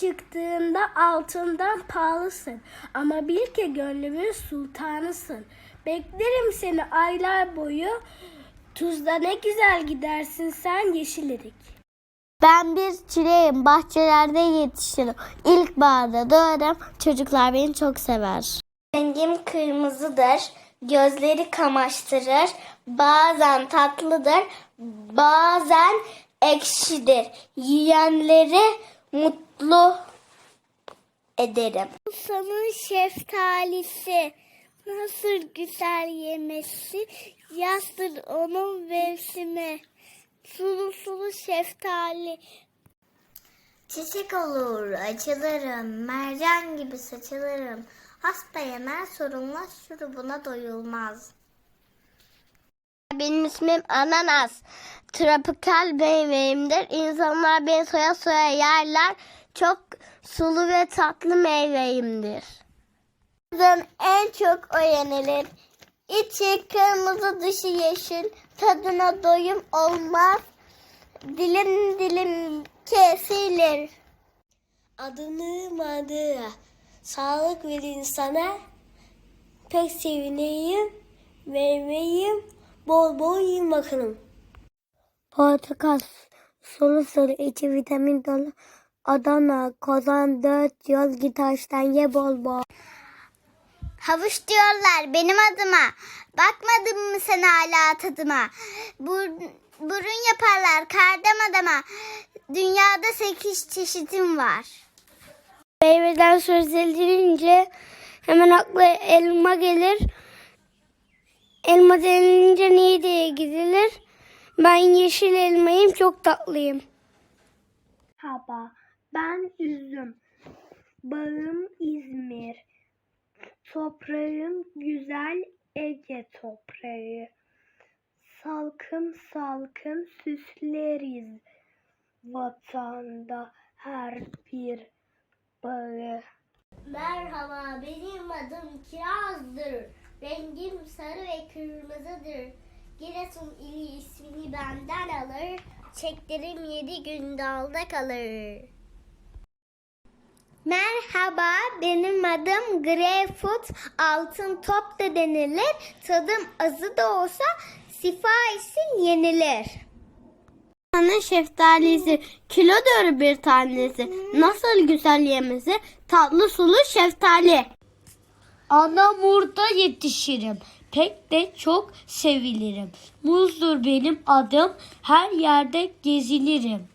çıktığında altından pahalısın. Ama bil ki gönlümün sultanısın. Beklerim seni aylar boyu. Tuzda ne güzel gidersin sen yeşilerik. Ben bir çileğim, bahçelerde yetişirim. İlkbaharda doğarım, çocuklar beni çok sever. Rengim kırmızıdır, gözleri kamaştırır. Bazen tatlıdır, bazen ekşidir. Yiyenleri mutlu ederim. Sanın şeftalisi nasıl güzel yemesi, yazdır onun mevsimi. Sulu sulu şeftali. Çiçek olur, açılırım, mercan gibi saçılırım. Hasta yener sorulmaz, şurubuna doyulmaz. Benim ismim Ananas. Tropikal meyveyimdir. İnsanlar beni soya soya yerler. Çok sulu ve tatlı meyveyimdir. Kızın en çok o. İçi kırmızı dışı yeşil. Tadına doyum olmaz. Dilim dilim kesilir. Adını madıra. Sağlık verin sana. Pek sevineyim. Meyveyim. Bol bol yiyin bakalım. Portakal sulu sulu içi vitamin dolu. Adana, Kozan, dört yol git ağaçtan ye bol bol. Havuç diyorlar benim adıma. Bakmadın mı sen hala tadıma? Bur burun yaparlar kardam adama. Dünyada sekiz çeşidim var. Meyveden söz edilince hemen akla elma gelir. Elma denilince niye gidilir? Ben yeşil elmayım çok tatlıyım. Haba ben üzüm. Bağım İzmir. Toprağım güzel Ege toprağı. Salkım salkım süsleriz vatanda her bir bağı. Merhaba benim adım Kiraz'dır. Rengim sarı ve kırmızıdır. Giresun ili ismini benden alır. Çeklerim yedi gün dalda kalır. Merhaba benim adım Greyfoot. Altın top da denilir. Tadım azı da olsa sifahisin yenilir. Ana şeftalisi kilodur bir tanesi. Nasıl güzel yemesi tatlı sulu şeftali. Anamur'da yetişirim. Pek de çok sevilirim. Muzdur benim adım. Her yerde gezilirim.